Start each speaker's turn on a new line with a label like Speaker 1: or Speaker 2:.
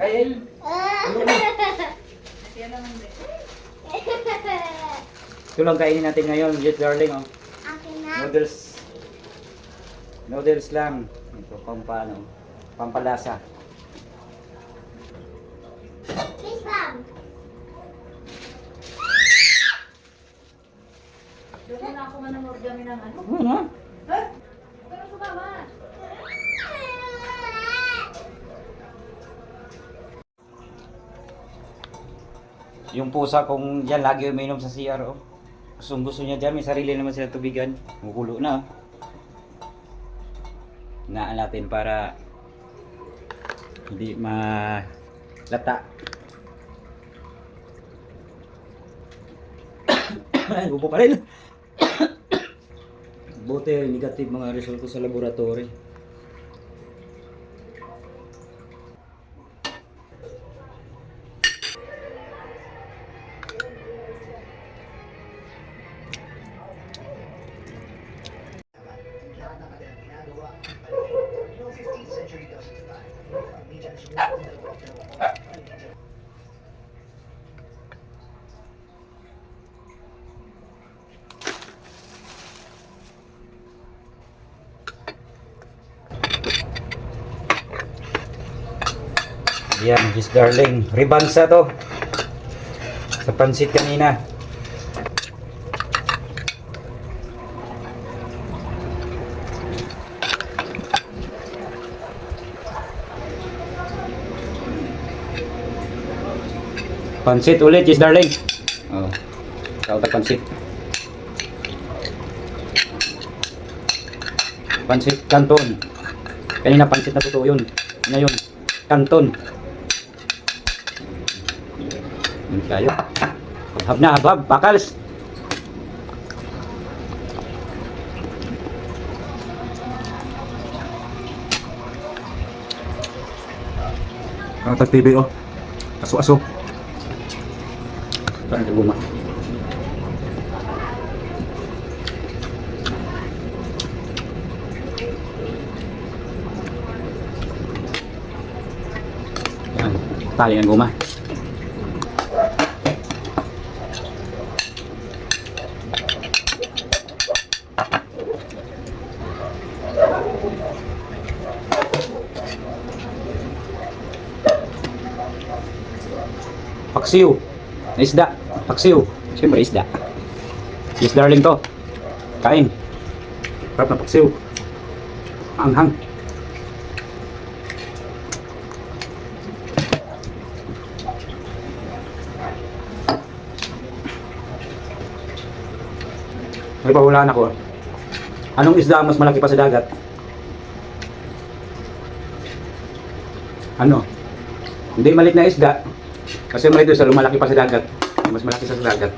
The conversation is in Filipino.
Speaker 1: Ay. Ito lang kainin natin ngayon, yes darling. Oh.
Speaker 2: Akin na.
Speaker 1: Noodles. Noodles lang. Ito, pampano. Pampalasa.
Speaker 2: Kiss lang.
Speaker 3: Doon muna ako manonood kami ng ano.
Speaker 1: Ano?
Speaker 3: Ha? Pero sumama.
Speaker 1: Yung pusa kung yan lagi uminom sa CR. Oh. Gusto, gusto niya dyan, may sarili naman sila tubigan. Mukulo na. Hinaan natin para hindi malata. Upo pa rin. Buti negative mga resulta sa laboratory. Yan, his darling. Ribansa to. Sa pansit kanina. Pansit ulit, his darling. Oh. Kautak pansit. Pansit kanton. Kanina pansit na totoo yun. Ngayon, kanton. Yun tayo. Habab na habab, bakals.
Speaker 4: Ang tag TV oh. Aso-aso.
Speaker 1: Parang guma. Yan, tali ng guma. Paksiw. Na isda. Paksiw. Siyempre isda. Yes, darling to. Kain.
Speaker 4: Harap na paksiw.
Speaker 1: Anghang. May pahulaan ako. Anong isda mas malaki pa sa dagat? Ano? Hindi maliit na isda. Kasi malito sa lumalaki pa sa dagat. Mas malaki sa dagat.